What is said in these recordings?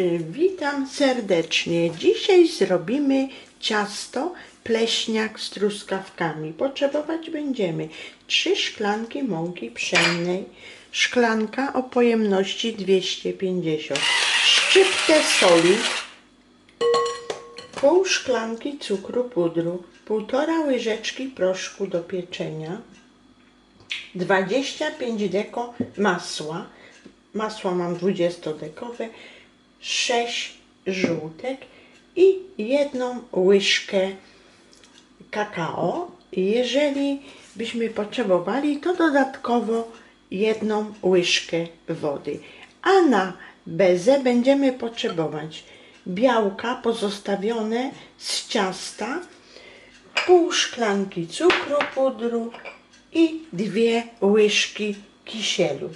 Y, Witam serdecznie. Dzisiaj zrobimy ciasto pleśniak z truskawkami. Potrzebować będziemy 3 szklanki mąki pszennej, szklanka o pojemności 250, szczyptę soli, pół szklanki cukru pudru, półtora łyżeczki proszku do pieczenia, 25 deko masła, masła mam 20-dekowe, 6 żółtek i jedną łyżkę kakao. Jeżeli byśmy potrzebowali, to dodatkowo jedną łyżkę wody. A na bezę będziemy potrzebować białka pozostawione z ciasta, pół szklanki cukru pudru i dwie łyżki kisielu.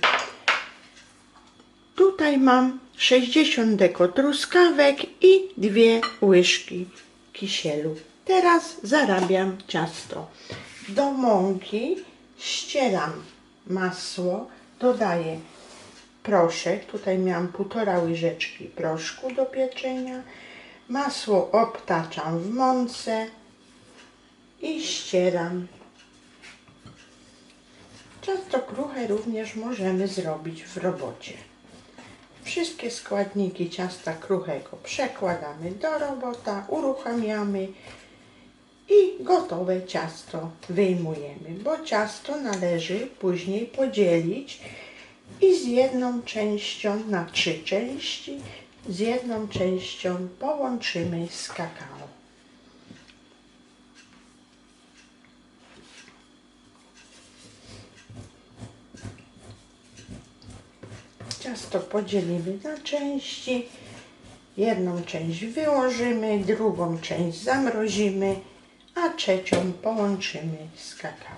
Tutaj mam 60 deko truskawek i dwie łyżki kisielu. Teraz zarabiam ciasto. Do mąki ścieram masło, dodaję proszek. Tutaj miałam półtora łyżeczki proszku do pieczenia. Masło obtaczam w mące i ścieram. Ciasto kruche również możemy zrobić w robocie. Wszystkie składniki ciasta kruchego przekładamy do robota, uruchamiamy i gotowe ciasto wyjmujemy, bo ciasto należy później podzielić i z jedną częścią na trzy części, z jedną częścią połączymy z kakao. Ciasto podzielimy na części. Jedną część wyłożymy, drugą część zamrozimy, a trzecią połączymy z kakao.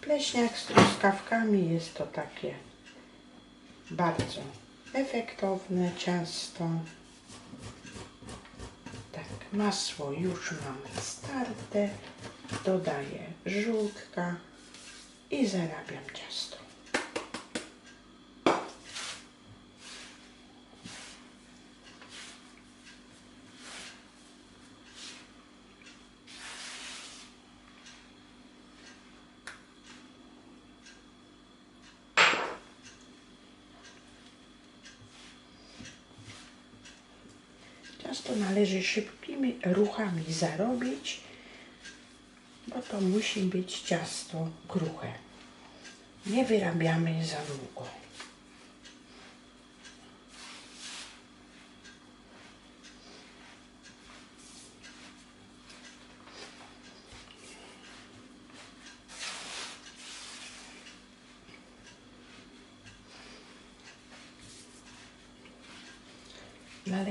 Pleśniak z truskawkami jest to takie bardzo efektowne ciasto. Masło już mam starte. Dodaję żółtka i zarabiam ciasto. Ciasto należy szybkimi ruchami zarobić, bo to musi być ciasto kruche. Nie wyrabiamy za długo.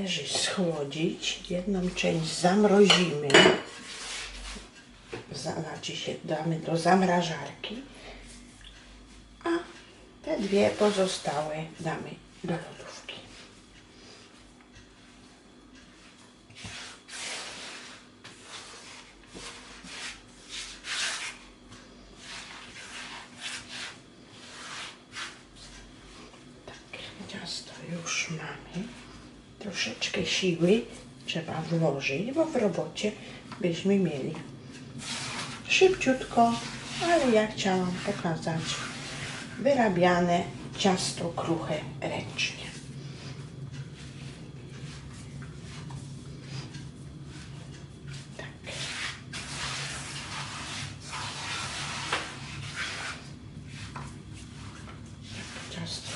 Należy schłodzić. Jedną część zamrozimy. Znaczy się damy do zamrażarki. A te dwie pozostałe damy do lodówki. Tak, ciasto już mamy. Troszeczkę siły trzeba włożyć, bo w robocie byśmy mieli szybciutko, ale ja chciałam pokazać wyrabiane ciasto kruche ręcznie. Tak. Ciasto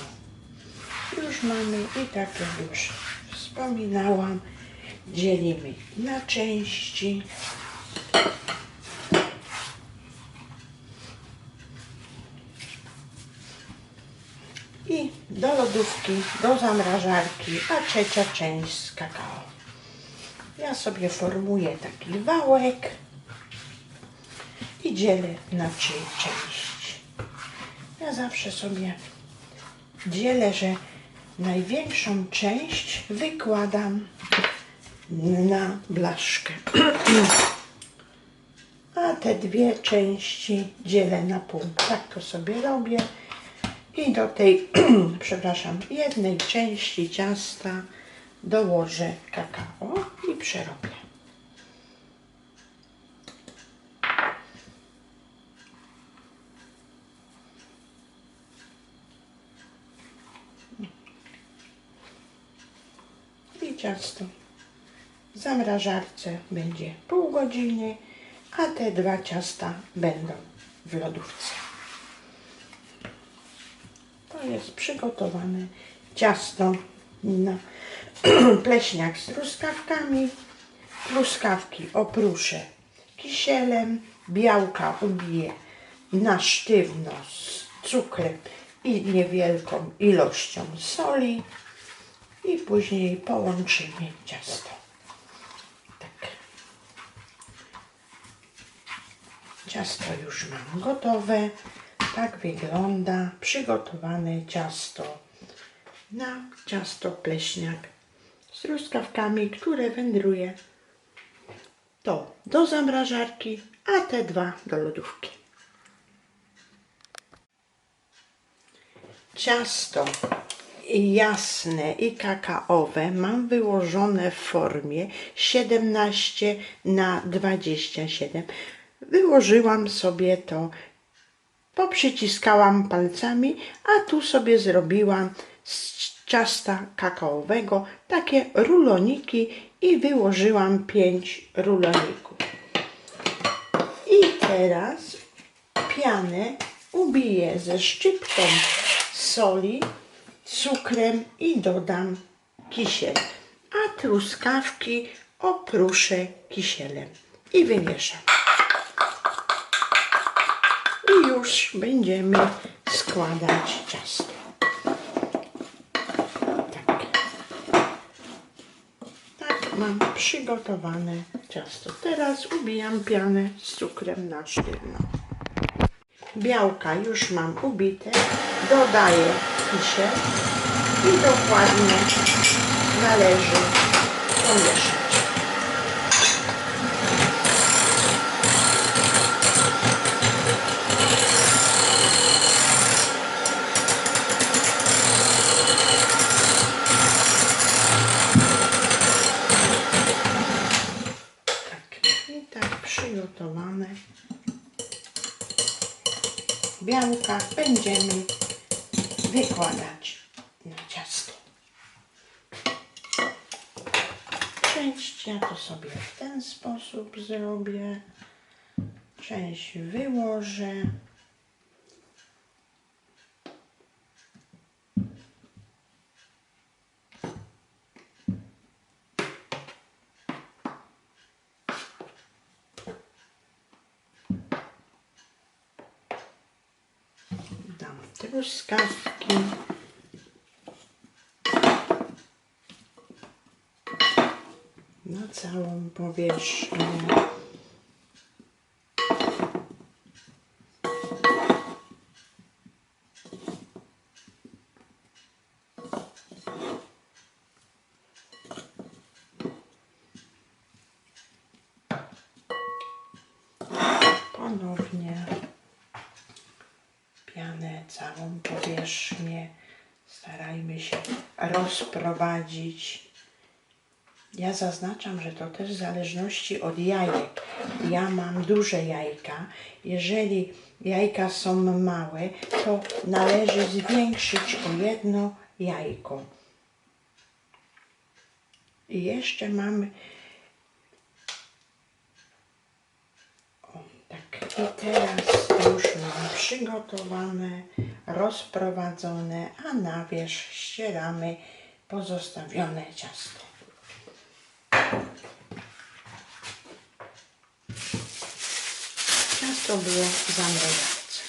już mamy i tak jak już wspominałam, dzielimy na części. I do lodówki, do zamrażarki, a trzecia część z kakao. Ja sobie formuję taki wałek i dzielę na trzy części. Ja zawsze sobie dzielę, że największą część wykładam na blaszkę. te dwie części dzielę na pół. Tak to sobie robię. I do tej, przepraszam, jednej części ciasta dołożę kakao i przerobię. I ciasto w zamrażarce będzie pół godziny, a te dwa ciasta będą w lodówce. To jest przygotowane ciasto na pleśniak z truskawkami. Truskawki opruszę kisielem, białka ubiję na sztywno z cukrem i niewielką ilością soli i później połączymy ciasto. Tak. Ciasto już mam gotowe. Tak wygląda przygotowane ciasto na ciasto pleśniak z truskawkami, które wędruje to do zamrażarki, a te dwa do lodówki. Ciasto jasne i kakaowe mam wyłożone w formie 17 na 27. Wyłożyłam sobie to, poprzyciskałam palcami, a tu sobie zrobiłam z ciasta kakaowego takie ruloniki i wyłożyłam 5 ruloników. I teraz pianę ubiję ze szczypką soli, cukrem i dodam kisiel, a truskawki opruszę kisielem i wymieszam. I już będziemy składać ciasto. Tak. Tak mam przygotowane ciasto. Teraz ubijam pianę z cukrem na sztywno. Białka już mam ubite. Dodaję kisiel i dokładnie należy pomieszać. Tak, i tak przygotowane białka będziemy wykładać na ciasto. Część ja to sobie w ten sposób zrobię. Część wyłożę. Dam truskawki. Na całą powierzchnię. Całą powierzchnię. Starajmy się rozprowadzić. Ja zaznaczam, że to też w zależności od jajek. Ja mam duże jajka. Jeżeli jajka są małe, to należy zwiększyć o jedno jajko. I jeszcze mamy O, tak. I teraz już mam przygotowane, rozprowadzone, a na wierzch ścieramy pozostawione ciasto. Ciasto było w zamrażarce.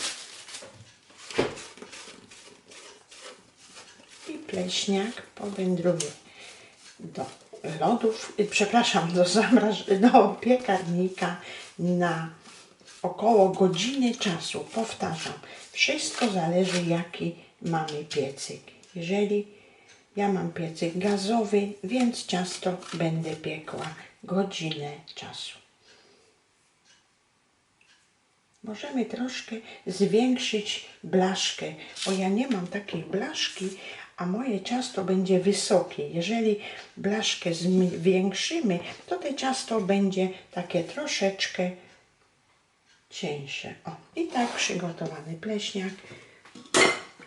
I pleśniak powędruje do lodów, y, przepraszam, do, zamraż, do piekarnika na około godziny czasu. Powtarzam, wszystko zależy jaki mamy piecyk. Jeżeli ja mam piecyk gazowy, więc ciasto będę piekła godzinę czasu. możemy troszkę zwiększyć blaszkę, bo ja nie mam takiej blaszki, a moje ciasto będzie wysokie. Jeżeli blaszkę zwiększymy, to to ciasto będzie takie troszeczkę cieńsze. O, i tak przygotowany pleśniak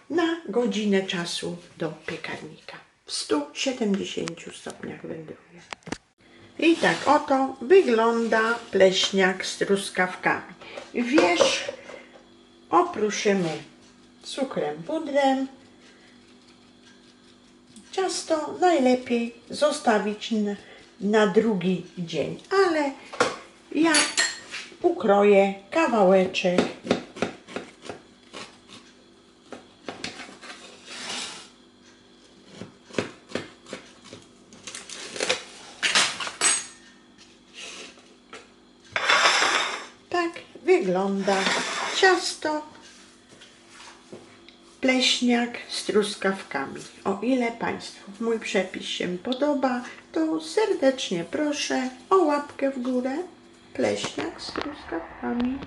na godzinę czasu do piekarnika w 170 stopniach wędruje. I tak oto wygląda pleśniak z truskawkami. Wierzch opruszymy cukrem pudrem. Ciasto najlepiej zostawić na, na drugi dzień, ale ja ukroję kawałeczek Tak wygląda ciasto pleśniak z truskawkami. O ile Państwu mój przepis się podoba, to serdecznie proszę o łapkę w górę. Pleśniak z truskawkami.